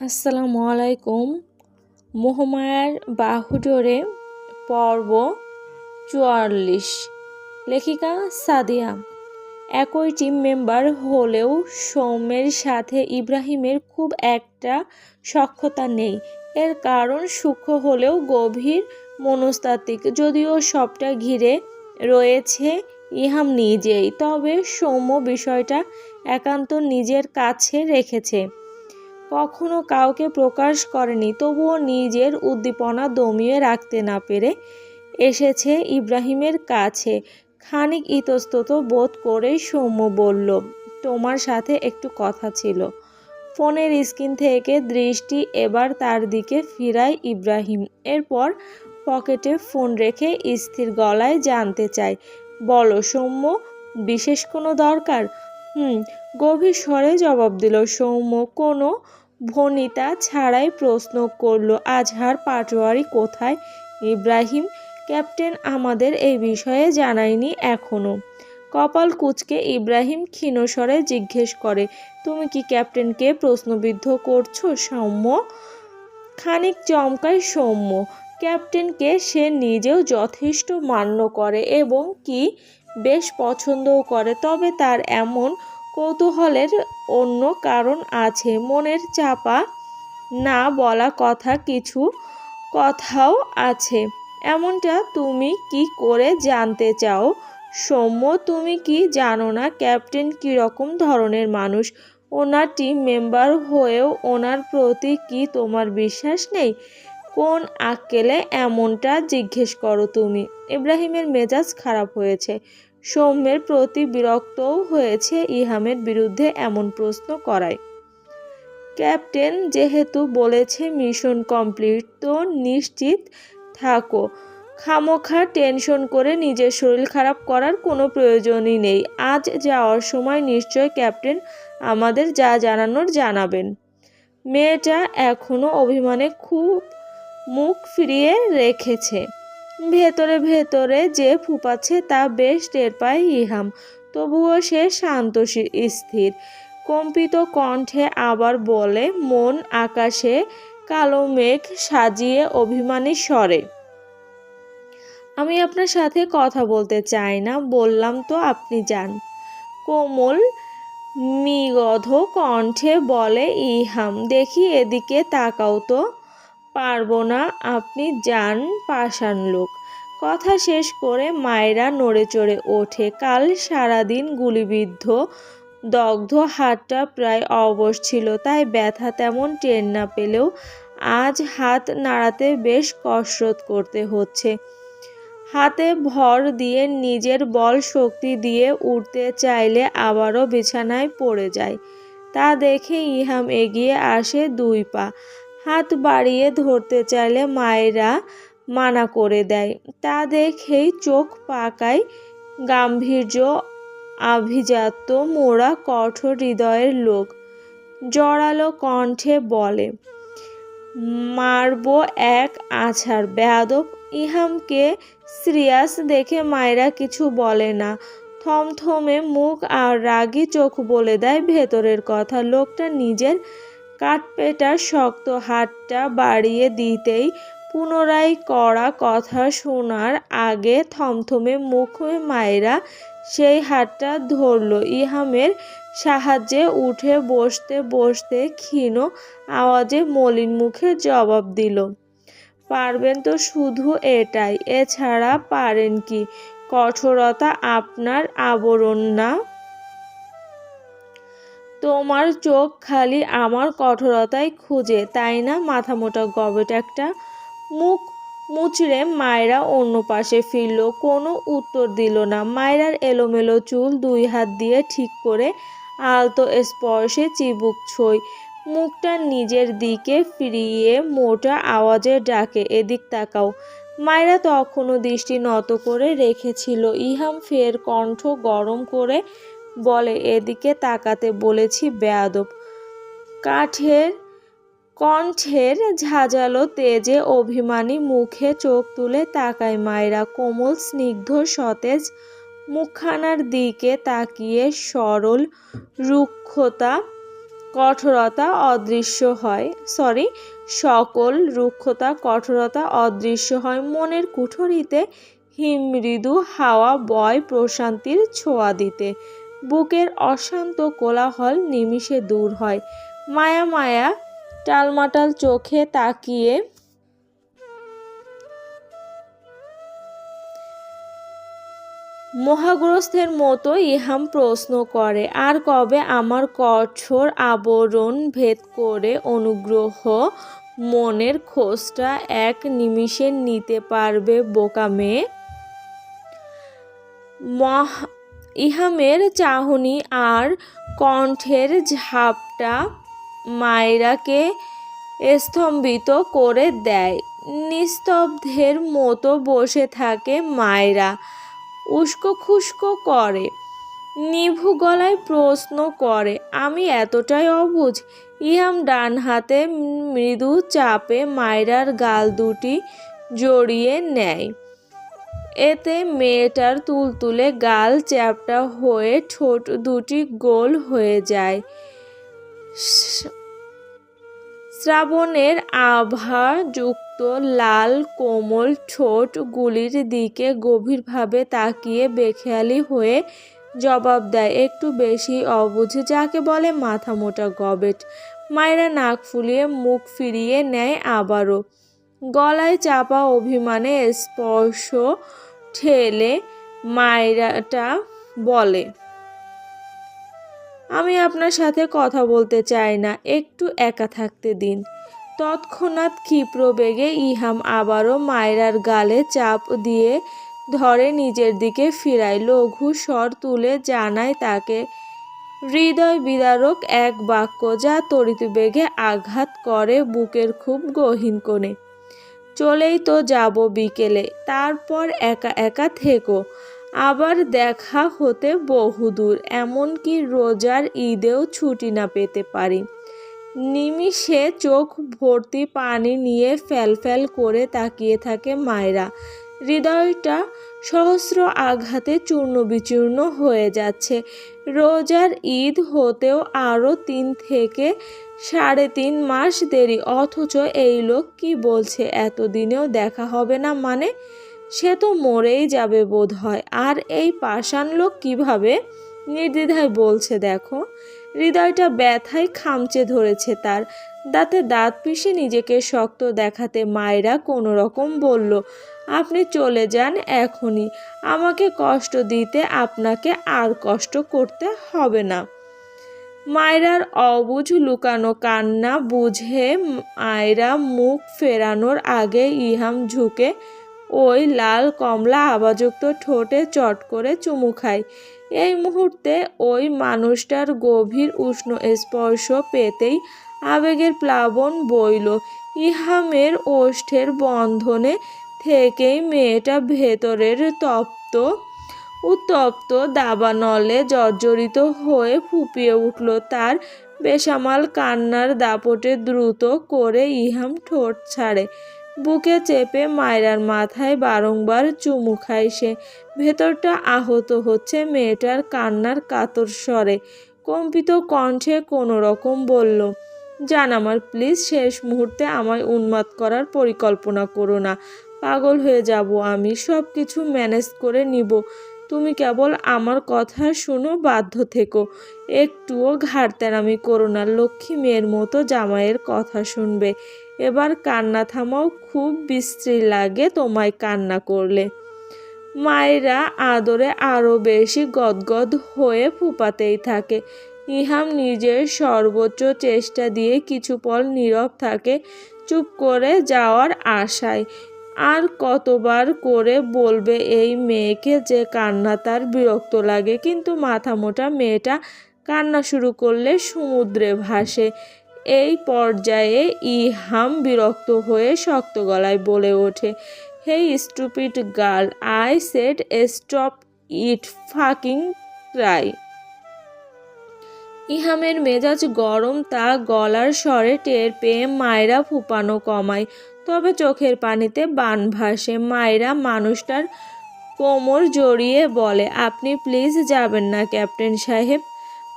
আসসালামু আলাইকুম। মোহমায়ার বাহুডোরে পর্ব চুয়াল্লিশ। লেখিকা সাদিয়া। একই টিম মেম্বার হলেও সৌম্যের সাথে ইব্রাহিমের খুব একটা সক্ষতা নেই। এর কারণ সূক্ষ্ম হলেও গভীর মনস্তাত্ত্বিক। যদিও সবটা ঘিরে রয়েছে ইহাম নিজেই, তবে সৌম্য বিষয়টা একান্ত নিজের কাছে রেখেছে। কখনো কাউকে প্রকাশ করেনি, তবুও নিজের উদ্দীপনা দমিয়ে রাখতে না পেরে এসেছে ইব্রাহিমের কাছে। খানিক ইতস্তত বোধ করে সৌম্য বলল, তোমার সাথে একটু কথা ছিল। ফোনের স্ক্রিন থেকে দৃষ্টি এবার তার দিকে ফিরায় ইব্রাহিম। এরপর পকেটে ফোন রেখে স্থির গলায় জানতে চাই বলো সৌম্য, বিশেষ কোনো দরকার? হুম। গভীর স্বরে জবাব দিল সৌম্য, কোনো ভনিতা ছাড়াই প্রশ্ন করল, আজহার পাটোয়ারি কোথায়? ইব্রাহিম, ক্যাপ্টেন আমাদের এই বিষয়ে জানায়নি এখনও। কপাল কুচকে ইব্রাহিম ক্ষীণস্বরে জিজ্ঞেস করে, তুমি কি ক্যাপ্টেনকে প্রশ্নবিদ্ধ করছ, সৌম্য? খানিক চমকায় সৌম্য, ক্যাপ্টেনকে সে নিজেও যথেষ্ট মান্য করে এবং কি বেশ পছন্দও করে, তবে তার এমন কৌতূহলের অন্য কারণ আছে। মনের চাপা না বলা কথা কিছু কথাও আছে। এমনটা তুমি কি করে জানতে চাও? সৌম্য, তুমি কি জানো না ক্যাপ্টেন কীরকম ধরনের মানুষ? ওনার টিম মেম্বার হয়েও ওনার প্রতি কি তোমার বিশ্বাস নেই? কোন আক্কেলে এমনটা জিজ্ঞেস করো তুমি? ইব্রাহিমের মেজাজ খারাপ হয়েছে। সৌম্যের প্রতি বিরক্তও হয়েছে ইহামের বিরুদ্ধে এমন প্রশ্ন করায়। ক্যাপ্টেন, যেহেতু বলেছে মিশন কমপ্লিট, তো নিশ্চিত থাকো। খামোখা টেনশন করে নিজের শরীর খারাপ করার কোনো প্রয়োজনই নেই। আজ যাওয়ার সময় নিশ্চয় ক্যাপ্টেন আমাদের যা জানানোর জানাবেন। মেয়েটা এখনও অভিমানে খুব মুখ ফিরিয়ে রেখেছে। ভেতরে ভেতরে যে ফুপাচ্ছে তা বেশ টের পায় ইহাম। তবুও সে শান্ত স্থির। কম্পিত কণ্ঠে আবার বলে, মন আকাশে কালো মেঘ সাজিয়ে অভিমানী স্বরে। আমি আপনার সাথে কথা বলতে চাই না, বললাম তো আপনি যান। কোমল মিগধ কণ্ঠে বলে, ইহাম, দেখি এদিকে তাকাও তো। পারব না, আপনি যান পাষাণ লোক। কথা শেষ করে মায়েরা নড়ে চড়ে ওঠে। কাল সারাদিন গুলিবিদ্ধ, দগ্ধ, হাতটা প্রায় অবশ ছিল, তাই ব্যথা তেমন টের না পেলেও আজ হাত নাড়াতে বেশ কসরত করতে হচ্ছে। হাতে ভর দিয়ে নিজের বল শক্তি দিয়ে উঠতে চাইলে আবারও বিছানায় পড়ে যায়। তা দেখে ইহাম এগিয়ে আসে দুই পা। হাত বাড়িয়ে ধরতে চাইলে মায়েরা মানা করে দেয়। তা দেখেই চোখ পাকায় গাম্ভীর্য আভিজাত্য মোড়া কঠোর হৃদয়ের লোক। জড়ালো কণ্ঠে বলে, মারব এক আছাড়, বেয়াদব। ইহামকে সিরিয়াস দেখে মায়েরা কিছু বলে না। থমথমে মুখ আর রাগি চোখ বলে দেয় ভেতরের কথা। লোকটা নিজের কাঠপেটার শক্ত হাতটা বাড়িয়ে দিতেই পুনরায় কড়া কথা শোনার আগে থমথমে মুখে মায়েরা সেই হাতটা ধরল। ইহামের সাহায্যে উঠে বসতে বসতে ক্ষীণ আওয়াজে মলিন মুখে জবাব দিল, পারবেন তো শুধু এটাই, এছাড়া পারেন কি? কঠোরতা আপনার আবরণ না তোমার চোখ খালি আমার কঠোরতাই খুঁজে, তাই না মাথা মোটা গবেট একটা? মুখ মুচড়ে মায়েরা অন্য পাশে ফিরল, কোনো উত্তর দিল না। মায়েরার এলোমেলো চুল দুই হাত দিয়ে ঠিক করে আলতো স্পর্শে চিবুক ছই। মুখটা নিজের দিকে ফিরিয়ে মোটা আওয়াজে ডাকে, এদিক তাকাও। মায়েরা তখনও দৃষ্টি নত করে রেখেছিল। ইহাম ফের কণ্ঠ গরম করে বলে, এদিকে তাকাতে বলেছি বেয়াদব। কাঠের, কণ্ঠের ঝাঁঝালো তেজে অভিমানী মুখে চোখ তুলে তাকায় মায়েরা। কোমল, স্নিগ্ধ, সতেজ মুখখানার দিকে তাকিয়ে সরল রুক্ষতা, কঠোরতা অদৃশ্য হয়। সরি, সকল রুক্ষতা, কঠোরতা অদৃশ্য হয়। মনের কুঠরিতে হিমৃদু হাওয়া বয় প্রশান্তির ছোঁয়া দিতে। বুকের অশান্ত কোলাহল নিমিষে দূর হয়। মায়া মায়া টালমাটাল চোখে তাকিয়ে মহাগ্রস্থের মতো ইহাম প্রশ্ন করে, আর কবে আমার কঠোর আবরণ ভেদ করে অনুগ্রহ মনের খোঁজটা এক নিমিষে নিতে পারবে বোকা মেয়ে? ইহামের চাহনি আর কণ্ঠের ঝাপটা মায়রাকে স্তম্ভিত করে দেয়। নিস্তব্ধের মতো বসে থাকে মায়রা। উস্কো খুস্কো করে। নিভু গলায় প্রশ্ন করে, আমি এতটাই অবুঝ ইহাম ডান হাতে মৃদু চাপে মায়রার গাল দুটি জড়িয়ে নেয়। এতে মেয়েটার তুলতুলে গাল চ্যাপটা হয়ে ঠোঁট দুটি গোল হয়ে যায়। শ্রাবণের আভাযুক্ত লাল কোমল ঠোঁটগুলির দিকে গভীরভাবে তাকিয়ে বেখেয়ালি হয়ে জবাব দেয়। একটু বেশি অবুঝে যাকে বলে মাথা মোটা গবেট। মায়েরা নাক ফুলিয়ে মুখ ফিরিয়ে নেয় আবারও। গলায় চাপা অভিমানে স্পর্শ ঠেলে মায়েরাটা বলে, আমি আপনার সাথে কথা বলতে চাই না, একটু একা থাকতে দিন। তৎক্ষণাৎ ক্ষিপ্র বেগে ইহাম আবারও মায়রার গালে চাপ দিয়ে ধরে নিজের দিকে ফিরায়। লঘু স্বর তুলে জানায় তাকে, হৃদয় বিদারক এক বাক্য যা তড়িৎ বেগে আঘাত করে বুকের খুব গহীন কোণে। চলেই তো যাব বিকেলে, তারপর একা একা থেকো। আবার দেখা হতে বহুদূর, এমনকি রোজার ঈদেও ছুটি না পেতে পারি। নিমিষে চোখ ভর্তি পানি নিয়ে ফ্যাল করে তাকিয়ে থাকে মায়েরা। হৃদয়টা সহস্র আঘাতে চূর্ণ বিচূর্ণ হয়ে যাচ্ছে। রোজার ঈদ হতেও আরও তিন থেকে সাড়ে তিন মাস দেরি, অথচ এই লোক কি বলছে? এতদিনেও দেখা হবে না মানে? সে তো মরেই যাবে বোধ হয় আর এই পাষাণ লোক কীভাবে? নির্দ্বিধায় বলছে, দেখো, হৃদয়টা ব্যথায় খামচে ধরেছে তার। দাঁতে দাঁত পিষে নিজেকে শক্ত দেখাতে মায়েরা কোনো রকম বলল, আপনি চলে যান এখনই। আমাকে কষ্ট দিতে আপনাকে আর কষ্ট করতে হবে না। মায়রার অবুঝ লুকানো কান্না বুঝে মায়রা মুখ ফেরানোর আগে ইহাম ঝুঁকে ওই লাল কমলা আবাযুক্ত ঠোঁটে চট করে চুমু খায়। এই মুহূর্তে ওই মানুষটার গভীর উষ্ণ স্পর্শ পেতেই আবেগের প্লাবন বইল। ইহামের ওষ্ঠের বন্ধনে থেকেই মেয়েটা ভেতরের তপ্ত উত্তপ্ত দাবানলে জর্জরিত হয়ে ফুপিয়ে উঠল তার বেসামাল কান্নার দাপটে দ্রুত করে ইহাম ঠোঁট ছাড়ে। বুকে চেপে মায়রার মাথায় বারংবার চুমু খায় সে। ভেতরটা আহত হচ্ছে মেয়েটার কান্নার কাতর স্বরে। কম্পিত কণ্ঠে কোনো রকম বলল, জান আমার, প্লিজ শেষ মুহূর্তে আমায় উন্মাদ করার পরিকল্পনা করো না। পাগল হয়ে যাব আমি সব কিছু ম্যানেজ করে নিব। তুমি কেবল আমার কথা শুনো, বাধ্য থেকো। একটুও ঘাড়তেরামি করো না, লক্ষ্মী মেয়ের মতো জামাইয়ের কথা শুনবে। এবার কান্না থামাও, খুব বিশ্রী লাগে তোমায় কান্না করলে। মায়েরা আদরে আরও বেশি গদগদ হয়ে ফুপাতেই থাকে। ইহাম নিজের সর্বোচ্চ চেষ্টা দিয়ে কিছু পল নীরব থাকে, চুপ করে যাওয়ার আশায়। আর কতবার করে বলবে এই মেয়েকে যে কান্না তার বিরক্ত লাগে। কিন্তু মাথা মোটা মেয়েটা কান্না শুরু করলে সমুদ্রে ভাসে। এই পর্যায়ে ইহাম বিরক্ত হয়ে শক্ত গলায় বলে ওঠে, hey stupid girl, I said stop it fucking try. ইহামের মেজাজ গরম, তা গলার স্বরে টের পেয়ে মায়েরা ফুপানো কমায়। তবে চোখের পানিতে বান ভাসে। মায়েরা মানুষটার কোমর জড়িয়ে বলে, আপনি প্লিজ যাবেন না ক্যাপ্টেন সাহেব।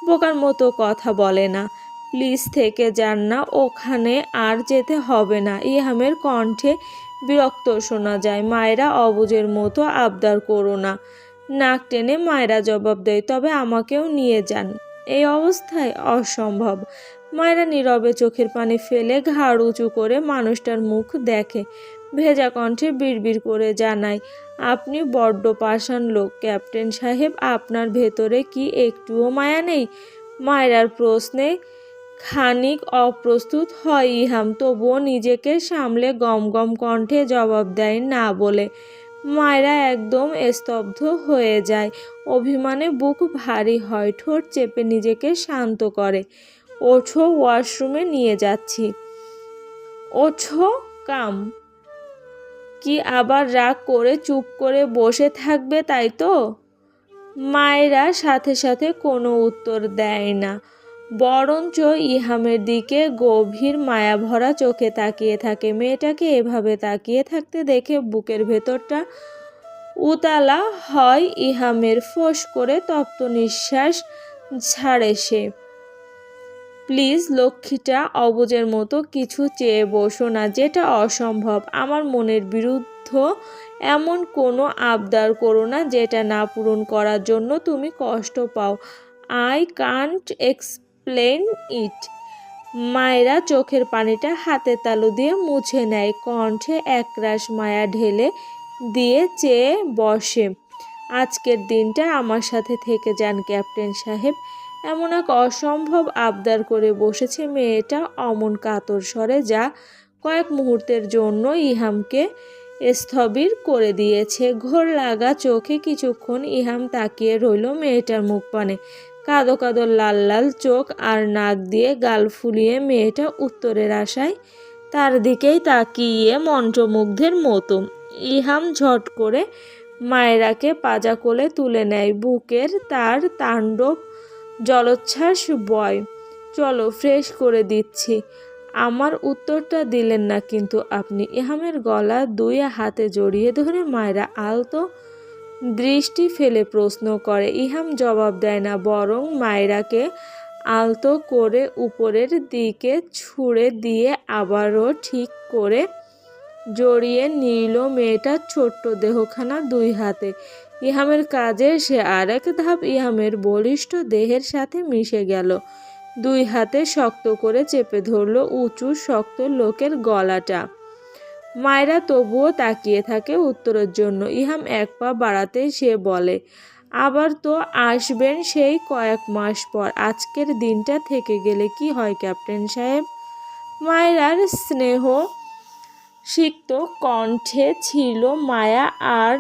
বোকার মতো কথা বলে না। প্লিজ থেকে যান না, ওখানে আর যেতে হবে না। ইহামের কণ্ঠে বিরক্ত শোনা যায়। মায়েরা অবুজের মতো আবদার করো না। নাক টেনে মায়েরা জবাব দেয়, তবে আমাকেও নিয়ে যান। এই অবস্থায় অসম্ভব। মায়েরা নীরবে চোখের পানি ফেলে ঘাড় উঁচু করে মানুষটার মুখ দেখে। ভেজা কণ্ঠে বিড়বিড় করে জানায়, আপনি বড্ড পাষাণ লোক, ক্যাপ্টেন সাহেব, আপনার ভেতরে কি একটুও মায়া নেই? মায়েরার প্রশ্নে খানিক অপ্রস্তুত হয় ইহাম, তবুও নিজেকে সামলে গম গম কণ্ঠে জবাব দেয় না বলে মায়েরা একদম স্তব্ধ হয়ে যায়। অভিমানে বুক ভারী হয়, ঠোঁট চেপে নিজেকে শান্ত করে। ওঠো, ওয়াশরুমে নিয়ে যাচ্ছি। ওঠো, কাম। কি আবার রাগ করে চুপ করে বসে থাকবে তাই তো? মায়েরা সাথে সাথে কোনো উত্তর দেয় না। বরঞ্চ ইহামের দিকে গভীর মায়া ভরা চোখে তাকিয়ে থাকে। মেয়েটাকে এভাবে তাকিয়ে থাকতে দেখে বুকের ভেতরটা উতালা হয়। ইহামের ফোঁস করে তপ্ত নিঃশ্বাস ছাড়ে সে। প্লিজ, লক্ষ্মীটা অবুজের মতো কিছু চেয়ে বসো না, যেটা অসম্ভব। আমার মনের বিরুদ্ধ এমন কোনো আবদার করো না, যেটা না পূরণ করার জন্য তুমি কষ্ট পাও। I can't explain it. মায়েরা চোখের পানিটা হাতে তালু দিয়ে মুছে নেয়, কণ্ঠে একরাশ মায়া ঢেলে দিয়ে চেয়ে বসে। আজকের দিনটা আমার সাথে থেকে যান, ক্যাপ্টেন সাহেব। এমন এক অসম্ভব আবদার করে বসেছে মেয়েটা অমন কাতর স্বরে যা কয়েক মুহূর্তের জন্য ইহামকে স্থবির করে দিয়েছে। ঘোর লাগা চোখে কিছুক্ষণ ইহাম তাকিয়ে রইল মেয়েটার মুখ পানে কাদো কাদো লাল লাল চোখ আর নাক দিয়ে গাল ফুলিয়ে মেয়েটা উত্তরের আশায় তার দিকেই তাকিয়ে মন্ত্রমুগ্ধের মতো। ইহাম ঝট করে মায়েরাকে পাজা কোলে তুলে নেয়। বুকের তার তাণ্ডব জলোচ্ছ্বাস বয়। চলো, ফ্রেশ করে দিচ্ছি। আমার উত্তরটা দিলেন না, কিন্তু আপনি ইহামের গলা দুই হাতে জড়িয়ে ধরে মায়েরা আলতো দৃষ্টি ফেলে প্রশ্ন করে। ইহাম জবাব দেয় না, বরং মায়েরাকে আলতো করে উপরের দিকে ছুঁড়ে দিয়ে আবারও ঠিক করে জড়িয়ে নিল মেয়েটার ছোট্ট দেহখানা দুই হাতে। ইহামের কাজে সে আরেক ধাপ ইহামের বলিষ্ঠ দেহের সাথে মিশে গেল। দুই হাতে শক্ত করে চেপে ধরল উঁচু, শক্ত লোকের গলাটা। মায়েরা তবুও তাকিয়ে থাকে উত্তরের জন্য। ইহাম এক পা বাড়াতে সে বলে, আবার তো আসবেন সেই কয়েক মাস পর। আজকের দিনটা থেকে গেলে কি হয়, ক্যাপ্টেন সাহেব? মায়েরার স্নেহ সিক্ত কণ্ঠে ছিল মায়া আর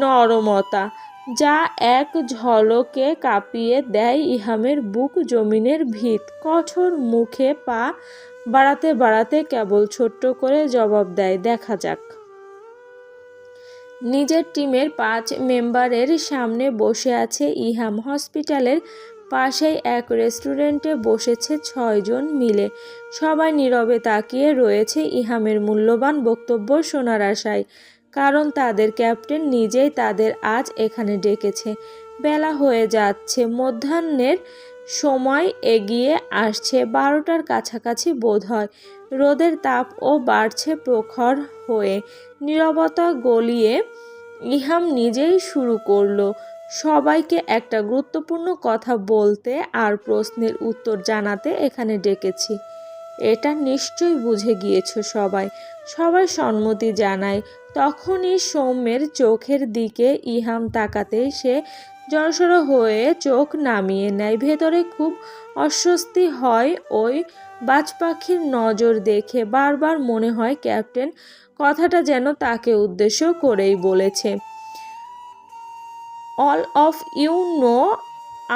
নরমতা। যা এক ঝলকে কাঁপিয়ে দেয় ইহামের বুক জমিনের ভিত। কঠোর মুখে পা বাড়াতে বাড়াতে কেবল ছোট্ট করে জবাব দেয়, দেখা যাক। নিজের টিমের পাঁচ মেম্বারের সামনে বসে আছে ইহাম। হসপিটালের পাশেই এক রেস্টুরেন্টে বসেছে ছয়জন মিলে। সবাই নীরবে তাকিয়ে রয়েছে ইহামের মূল্যবান বক্তব্য শোনার আশায়। কারণ তাদের ক্যাপ্টেন নিজেই তাদের আজ এখানে ডেকেছে। বেলা হয়ে যাচ্ছে, মধ্যাহ্নের সময় এগিয়ে আসছে, বারোটার কাছাকাছি বোধ হয়। রোদের তাপও বাড়ছে প্রখর হয়ে। নীরবতা গলিয়ে ইহাম নিজেই শুরু করল। সবাইকে একটা গুরুত্বপূর্ণ কথা বলতে আর প্রশ্নের উত্তর জানাতে এখানে ডেকেছি। এটা নিশ্চয়ই বুঝে গিয়েছ সবাই। সবাই সম্মতি জানায়। তখনই সৌম্যের চোখের দিকে ইহাম তাকাতে সে জড়সড় হয়ে চোখ নামিয়ে নেয়। ভেতরে খুব অস্বস্তি হয় ওই বাজ পাখির নজর দেখে। বারবার মনে হয় ক্যাপ্টেন কথাটা যেন তাকে উদ্দেশ্য করেই বলেছে। অল অফ ইউ নো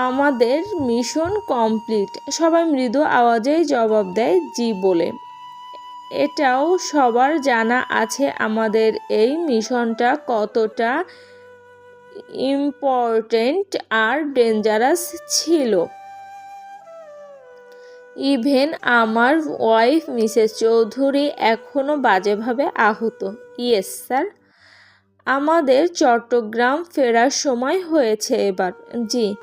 আমাদের মিশন কমপ্লিট। সবাই মৃদু আওয়াজেই জবাব দেয়, জি বলে। এটাও সবার জানা আছে আমাদের এই মিশনটা কতটা ইম্পর্টেন্ট আর ডেঞ্জারাস ছিল। ইভেন আমার ওয়াইফ মিসেস চৌধুরী এখনও বাজেভাবে আহত। ইয়েস স্যার আমাদের চট্টগ্রাম ফেরার সময় হয়েছে এবার। জি,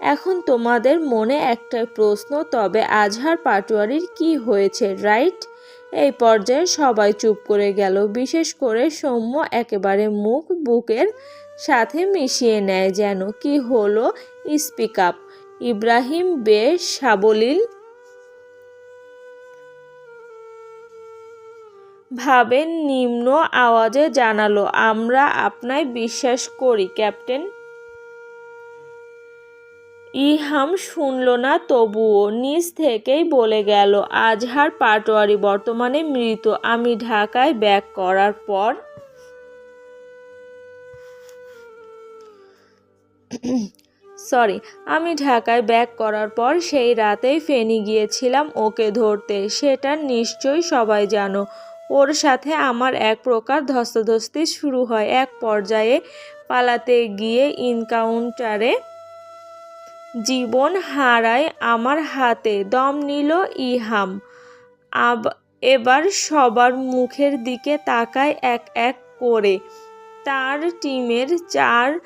এখন তোমাদের মনে একটা প্রশ্ন, তবে আজহার পাটোয়ারির কি হয়েছে রাইট এই পর্যায়ে সবাই চুপ করে গেল, বিশেষ করে সৌম্য একেবারে মুখ বুকের সাথে মিশিয়ে নেয় যেন, কি হলো? স্পিক আপ ইব্রাহিম বেশ সাবলীল ভাবে নিম্ন আওয়াজে জানালো, আমরা আপনায় বিশ্বাস করি, ক্যাপ্টেন। ইহাম শুনল না তবুও নিজ থেকেই বলে গেল, আজহার পাটোয়ারি বর্তমানে মৃত, আমি ঢাকায় ব্যাক করার পর সরি, আমি ঢাকায় ব্যাক করার পর সেই রাতেই ফেনি গিয়েছিলাম ওকে ধরতে, সেটা নিশ্চয়ই সবাই জানো। ওর সাথে আমার এক প্রকার ধস্তাধস্তি শুরু হয়। এক পর্যায়ে পালাতে গিয়ে ইনকাউন্টারে জীবন হারায় আমার হাতে, দম নিল ইহাম। আব, এবার সবার মুখের দিকে তাকায় এক এক করে। তার টিমের চার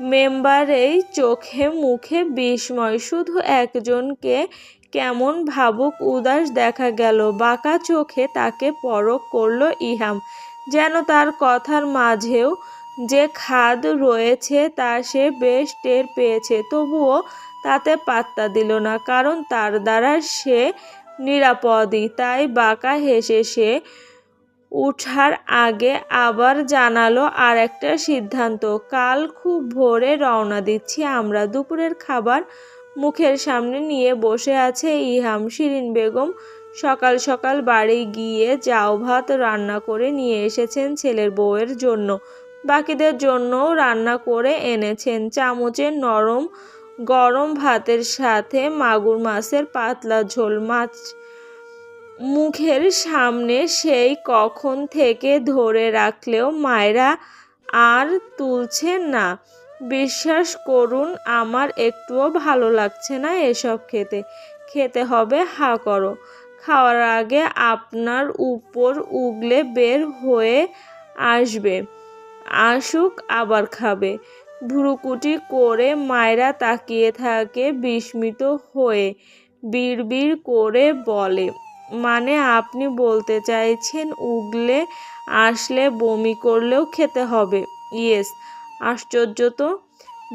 মেম্বারেই চোখে মুখে বিস্ময়, শুধু একজনকে কেমন ভাবুক উদাস দেখা গেল। বাঁকা চোখে তাকে পরক করল ইহাম। যেন তার কথার মাঝেও যে খাদ রয়েছে তা সে বেশ টের পেয়েছে। তবুও তাতে পাত্তা দিল না, কারণ তার দ্বারা সে নিরাপদই। তাই বাঁকা হেসে সে উঠার আগে আবার জানালো আর একটা সিদ্ধান্ত, কাল খুব ভোরে রওনা দিচ্ছি আমরা। দুপুরের খাবার মুখের সামনে নিয়ে বসে আছে ইহাম। শিরিন বেগম সকাল সকাল বাড়ি গিয়ে যাও, ভাত রান্না করে নিয়ে এসেছেন ছেলের বউয়ের জন্য। বাকিদের জন্যও রান্না করে এনেছেন। চামচের নরম গরম ভাতের সাথে মাগুর মাছের পাতলা ঝোল। মাছ মুখের সামনে সেই কখন থেকে ধরে রাখলেও মায়েরা আর তুলছে না। বিশ্বাস করুন, আমার একটুও ভালো লাগছে না এসব খেতে। খেতে হবে, হা করো। খাওয়ার আগে আপনার উপর উগলে বের হয়ে আসবে, আসুক আবার খাবে। ভ্রুকুটি করে মায়েরা তাকিয়ে থাকে বিস্মিত হয়ে, বিড়বিড় করে বলে মানে আপনি বলতে চাইছেন উগলে আসলে বমি করলেও খেতে হবে? ইয়েস, আশ্চর্য তো।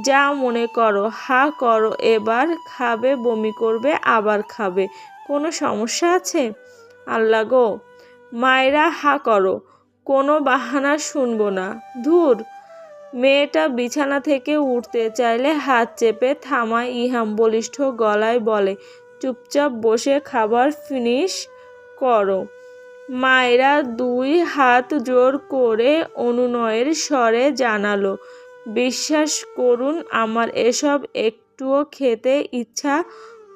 যা মনে করো, হা করো, এবার খাবে, বমি করবে, আবার খাবে। কোনো সমস্যা আছে? আল্লাহ গো, মায়েরা হা করো, কোনো বাহানা শুনব না। ধুর মেয়েটা বিছানা থেকে উঠতে চাইলে হাত চেপে থামায় ইহাম, বলিষ্ঠ গলায় বলে, চুপচাপ বসে খাবার ফিনিশ করো। মায়েরা দুই হাত জোর করে অনুনয়ের স্বরে জানালো, বিশ্বাস করুন, আমার এসব একটুও খেতে ইচ্ছা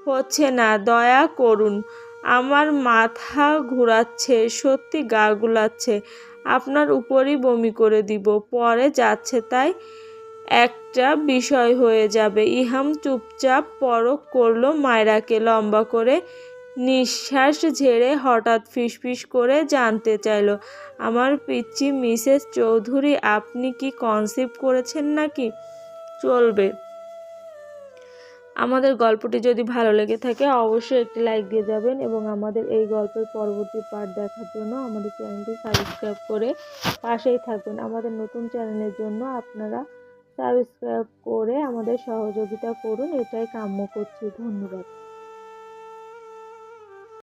হচ্ছে না, দয়া করুন। আমার মাথা ঘুরাচ্ছে, সত্যি গা গুলাচ্ছে। আপনার উপরই বমি করে দিব। পরে যাচ্ছে তাই একটা বিষয় হয়ে যাবে। ইহাম চুপচাপ পরক করল মায়রাকে লম্বা করে। নিঃশ্বাস ঝেড়ে হঠাৎ ফিসফিস করে জানতে চাইল, আমার পিচ্ছি মিসেস চৌধুরী, আপনি কি কনসিভ করেছেন নাকি? চলবে। আমাদের গল্পটি যদি ভালো লেগে থাকে, অবশ্যই একটি লাইক দিয়ে যাবেন এবং আমাদের এই গল্পের পরবর্তী পার্ট দেখার জন্য আমাদের চ্যানেলটি সাবস্ক্রাইব করে পাশেই থাকবেন আমাদের নতুন চ্যানেলের জন্য আপনারা সাবস্ক্রাইব করে আমাদের সহযোগিতা করুন। এটাই কাম্য করছি। ধন্যবাদ।